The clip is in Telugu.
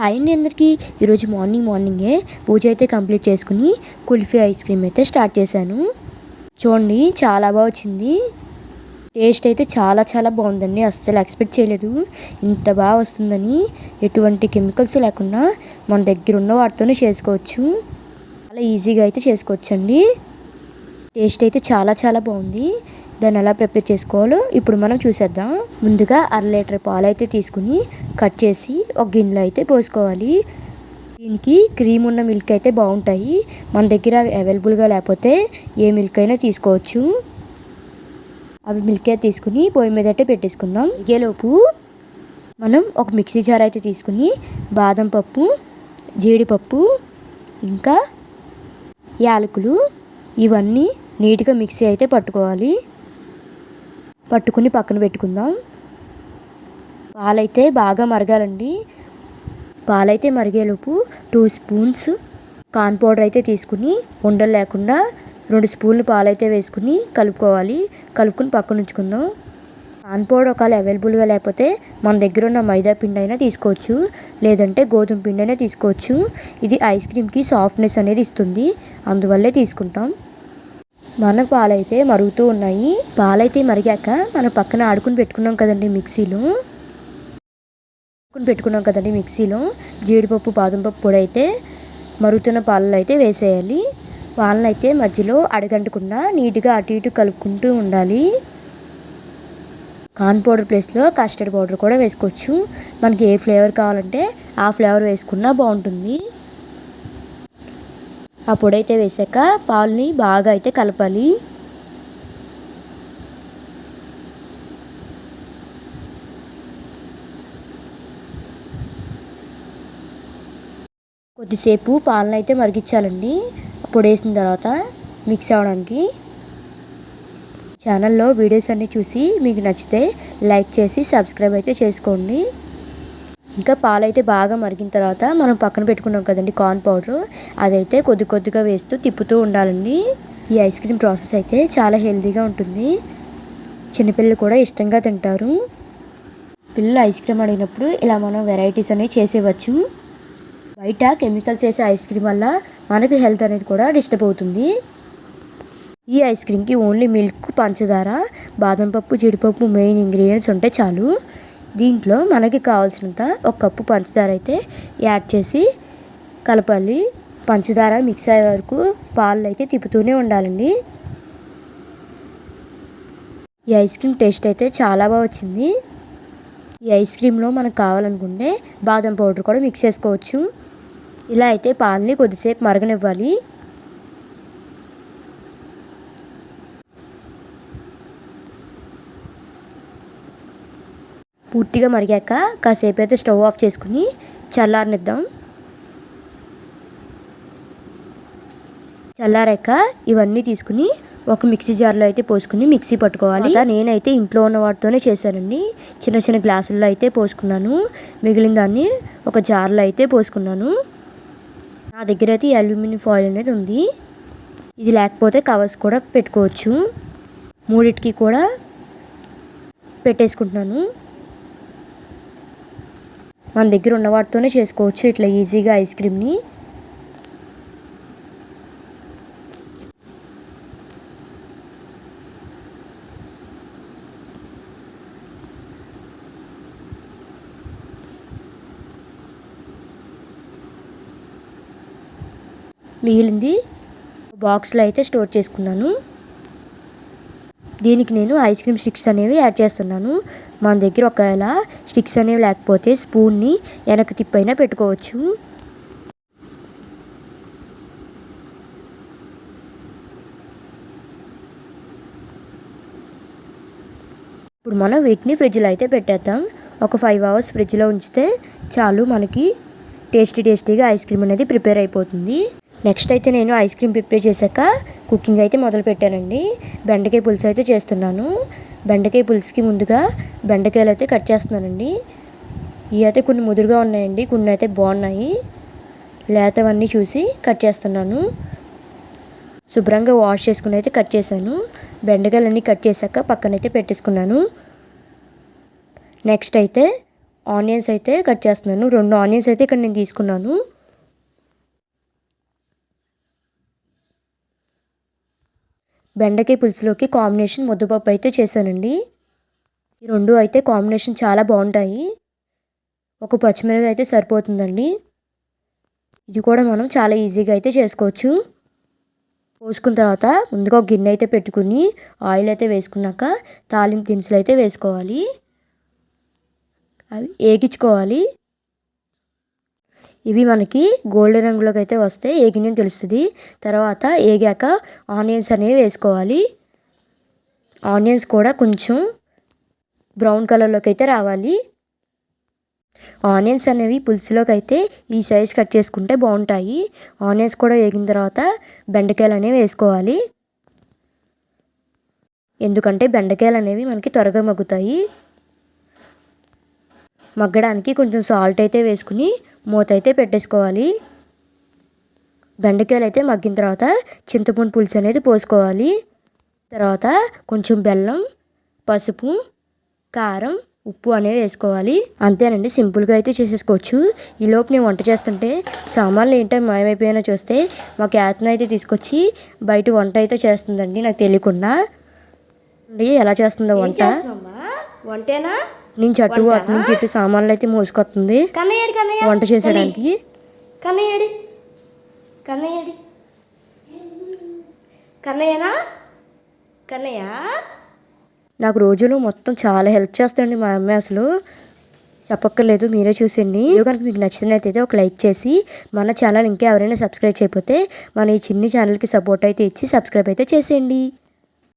హాయ్ అండి అందరికీ ఈరోజు మార్నింగ్ మార్నింగే పూజ అయితే కంప్లీట్ చేసుకుని కుల్ఫీ ఐస్ క్రీమ్ అయితే స్టార్ట్ చేశాను. చూడండి చాలా బాగా వచ్చింది. టేస్ట్ అయితే చాలా చాలా బాగుందండి. అస్సలు ఎక్స్పెక్ట్ చేయలేదు. ఇంత బాగా వస్తుందని ఎటువంటి కెమికల్స్ లేకుండా మన దగ్గర ఉన్న వాటితోనే చేసుకోవచ్చు. చాలా ఈజీగా అయితే చేసుకోవచ్చండి. టేస్ట్ అయితే చాలా చాలా బాగుంది. దాన్ని ఎలా ప్రిపేర్ చేసుకోవాలో ఇప్పుడు మనం చూసేద్దాం. ముందుగా అర లీటర్ పాలు అయితే తీసుకుని కట్ చేసి ఒక గిన్నెలో అయితే పోసుకోవాలి. దీనికి క్రీమ్ ఉన్న మిల్క్ అయితే బాగుంటాయి. మన దగ్గర అవి అవైలబుల్గా లేకపోతే ఏ మిల్క్ అయినా తీసుకోవచ్చు. అవి మిల్క్ అయితే తీసుకుని పొయ్యి మీద అయితే పెట్టేసుకుందాం. ఇగేలోపు మనం ఒక మిక్సీ జార్ అయితే తీసుకుని బాదం పప్పు జీడిపప్పు ఇంకా యాలకులు ఇవన్నీ నీట్గా మిక్సీ అయితే పట్టుకోవాలి. పట్టుకుని పక్కన పెట్టుకుందాం. పాలైతే బాగా మరగాలండి. పాలైతే మరిగేలోపు టూ స్పూన్స్ కార్న్ పౌడర్ అయితే తీసుకుని ఉండలు లేకుండా రెండు స్పూన్లు పాలైతే వేసుకుని కలుపుకోవాలి. కలుపుకుని పక్కన ఉంచుకుందాం. కార్న్ పౌడర్ ఒకవేళ అవైలబుల్గా లేకపోతే మన దగ్గర ఉన్న మైదా పిండి అయినా తీసుకోవచ్చు. లేదంటే గోధుమ పిండి అయినా తీసుకోవచ్చు. ఇది ఐస్ క్రీమ్కి సాఫ్ట్నెస్ అనేది ఇస్తుంది. అందువల్లే తీసుకుంటాం. మన పాలైతే మరుగుతూ ఉన్నాయి. పాలైతే మరిగాక మనం పక్కన ఆడుకుని పెట్టుకున్నాం కదండి మిక్సీలో. ఆడుకుని పెట్టుకున్నాం కదండి మిక్సీలో. జీడిపప్పు బాదం పప్పు పొడి అయితే మరుగుతున్న పాలలో అయితే వేసేయాలి. పాలను అయితే మధ్యలో అడగంటకుండా నీట్గా అటు ఇటు కలుపుకుంటూ ఉండాలి. కార్న్ పౌడర్ ప్లేస్లో కస్టర్డ్ పౌడర్ కూడా వేసుకోవచ్చు. మనకి ఏ ఫ్లేవర్ కావాలంటే ఆ ఫ్లేవర్ వేసుకున్నా బాగుంటుంది. ఆ పొడి అయితే వేసాక పాలని బాగా అయితే కలపాలి. కొద్దిసేపు పాలను అయితే మరిగించాలండి. పొడి వేసిన తర్వాత మిక్స్ అవ్వడానికి ఛానల్లో వీడియోస్ అన్నీ చూసి మీకు నచ్చితే లైక్ చేసి సబ్స్క్రైబ్ అయితే చేసుకోండి. ఇంకా పాలైతే బాగా మరిగిన తర్వాత మనం పక్కన పెట్టుకున్నాం కదండి కార్న్ పౌడర్. అదైతే కొద్ది కొద్దిగా వేస్తూ తిప్పుతూ ఉండాలండి. ఈ ఐస్ క్రీమ్ ప్రాసెస్ అయితే చాలా హెల్తీగా ఉంటుంది. చిన్నపిల్లలు కూడా ఇష్టంగా తింటారు. పిల్లలు ఐస్ క్రీమ్ అడిగినప్పుడు ఇలా మనం వెరైటీస్ అనేవి చేసేవచ్చు బయట కెమికల్స్ వేసే ఐస్ క్రీమ్ వల్ల మనకు హెల్త్ అనేది కూడా డిస్టర్బ్ అవుతుంది. ఈ ఐస్ క్రీమ్కి ఓన్లీ మిల్క్ పంచదార బాదం పప్పు జీడిపప్పు మెయిన్ ఇంగ్రీడియంట్స్ ఉంటే చాలు. దీంట్లో మనకి కావాల్సినంత ఒక కప్పు పంచదార అయితే యాడ్ చేసి కలపాలి పంచదార మిక్స్ అయ్యే వరకు పాలు అయితే తిప్పుతూనే ఉండాలండి. ఈ ఐస్ క్రీమ్ టేస్ట్ అయితే చాలా బాగా వచ్చింది. ఈ ఐస్ క్రీమ్లో మనకు కావాలనుకుంటే బాదం పౌడర్ కూడా మిక్స్ చేసుకోవచ్చు. ఇలా అయితే పాలని కొద్దిసేపు మరగనివ్వాలి. పూర్తిగా మరిగాక కాసేపు అయితే స్టవ్ ఆఫ్ చేసుకుని చల్లారనిద్దాం. చల్లారాక ఇవన్నీ తీసుకుని ఒక మిక్సీ జార్లో అయితే పోసుకుని మిక్సీ పట్టుకోవాలి. నేనైతే ఇంట్లో ఉన్న వాటితోనే చేశానండి. చిన్న చిన్న గ్లాసుల్లో అయితే పోసుకున్నాను. మిగిలిన దాన్ని ఒక జార్లో అయితే పోసుకున్నాను. నా దగ్గర అయితే అల్యూమినియం ఫాయిల్ అనేది ఉంది. ఇది లేకపోతే కవర్స్ కూడా పెట్టుకోవచ్చు. మూడిటికి కూడా పెట్టేసుకుంటున్నాను. మన దగ్గర ఉన్న వాటితోనే చేసుకోవచ్చు. ఇట్లా ఈజీగా ఐస్ క్రీమ్ని. మిగిలింది బాక్స్లో అయితే స్టోర్ చేసుకున్నాను. దీనికి నేను ఐస్ క్రీమ్ స్టిక్స్ అనేవి యాడ్ చేస్తున్నాను. మన దగ్గర ఒకవేళ స్టిక్స్ అనేవి లేకపోతే స్పూన్ని వెనక తిప్పైనా పెట్టుకోవచ్చు. ఇప్పుడు మనం వీటిని ఫ్రిడ్జ్లో అయితే పెట్టేద్దాం. ఒక ఫైవ్ అవర్స్ ఫ్రిడ్జ్లో ఉంచితే చాలు మనకి టేస్టీ టేస్టీగా ఐస్ క్రీమ్ అనేది ప్రిపేర్ అయిపోతుంది. నెక్స్ట్ అయితే నేను ఐస్ క్రీమ్ ప్రిపేర్ చేశాక కుకింగ్ అయితే మొదలు పెట్టానండి. బెండకాయ పులుసు అయితే చేస్తున్నాను. బెండకాయ పులుసుకి ముందుగా బెండకాయలు అయితే కట్ చేస్తున్నానండి. ఇవి అయితే కొన్ని ముదురుగా ఉన్నాయండి. కొన్ని అయితే బాగున్నాయి. లేతవన్నీ చూసి కట్ చేస్తున్నాను. శుభ్రంగా వాష్ చేసుకుని అయితే కట్ చేశాను. బెండకాయలన్నీ కట్ చేశాక పక్కనైతే పెట్టేసుకున్నాను. నెక్స్ట్ అయితే ఆనియన్స్ అయితే కట్ చేస్తున్నాను. రెండు ఆనియన్స్ అయితే ఇక్కడ నేను తీసుకున్నాను. బెండకాయ పులుసులోకి కాంబినేషన్ ముద్దపప్పు అయితే చేశానండి. ఈ రెండు అయితే కాంబినేషన్ చాలా బాగుంటాయి. ఒక పచ్చిమిరపకాయ అయితే సరిపోతుందండి. ఇది కూడా మనం చాలా ఈజీగా అయితే చేసుకోవచ్చు. పోసుకున్న తర్వాత ముందుగా ఒక గిన్నె అయితే పెట్టుకుని ఆయిల్ అయితే వేసుకున్నాక తాలింపు దినుసులు అయితే వేసుకోవాలి. అవి ఏగించుకోవాలి ఇవి మనకి గోల్డెన్ రంగులోకి అయితే వస్తే ఏగినని తెలుస్తుంది? తర్వాత ఏగాక ఆనియన్స్ అనేవి వేసుకోవాలి. ఆనియన్స్ కూడా కొంచెం బ్రౌన్ కలర్లోకి అయితే రావాలి. ఆనియన్స్ అనేవి పులుసులోకి అయితే ఈ సైజ్ కట్ చేసుకుంటే బాగుంటాయి. ఆనియన్స్ కూడా వేగిన తర్వాత బెండకాయలు అనేవి వేసుకోవాలి. ఎందుకంటే బెండకాయలు అనేవి మనకి త్వరగా మగ్గుతాయి. మగ్గడానికి కొంచెం సాల్ట్ అయితే వేసుకుని మూత అయితే పెట్టేసుకోవాలి. బెండకాయలు అయితే మగ్గిన తర్వాత చింతపండు పులుసు అనేది పోసుకోవాలి. తర్వాత కొంచెం బెల్లం పసుపు కారం ఉప్పు అనేవి వేసుకోవాలి. అంతేనండి సింపుల్గా అయితే చేసేసుకోవచ్చు. ఈలోపు నేను వంట చేస్తుంటే సామాన్లు ఏంటో మాయమైపోయినా చూస్తే మా క్యాత్ను అయితే తీసుకొచ్చి బయట వంట అయితే చేస్తుందండి నాకు తెలియకుండా. ఎలా చేస్తుందో వంట? వంటేనా? నుంచి అటు అటు నుంచి ఇటు సామాన్లు అయితే మోసుకొస్తుంది. వంట చేసేయడానికి కన్నయ్యడి. కన్నయ్యడి. కన్నయ్యనా? కన్నయ్య? నాకు రోజులు మొత్తం చాలా హెల్ప్ చేస్తుంది మా అమ్మాయి అసలు. చెప్పక్కర్లేదు మీరే చూసిండి వీడియో కనుక మీకు నచ్చినట్లయితే ఒక లైక్ చేసి మన ఛానల్ ఇంకా ఎవరైనా సబ్స్క్రైబ్ చేయకపోతే మన ఈ చిన్ని ఛానల్కి సపోర్ట్ అయితే ఇచ్చి సబ్స్క్రైబ్ అయితే చేసేయండి.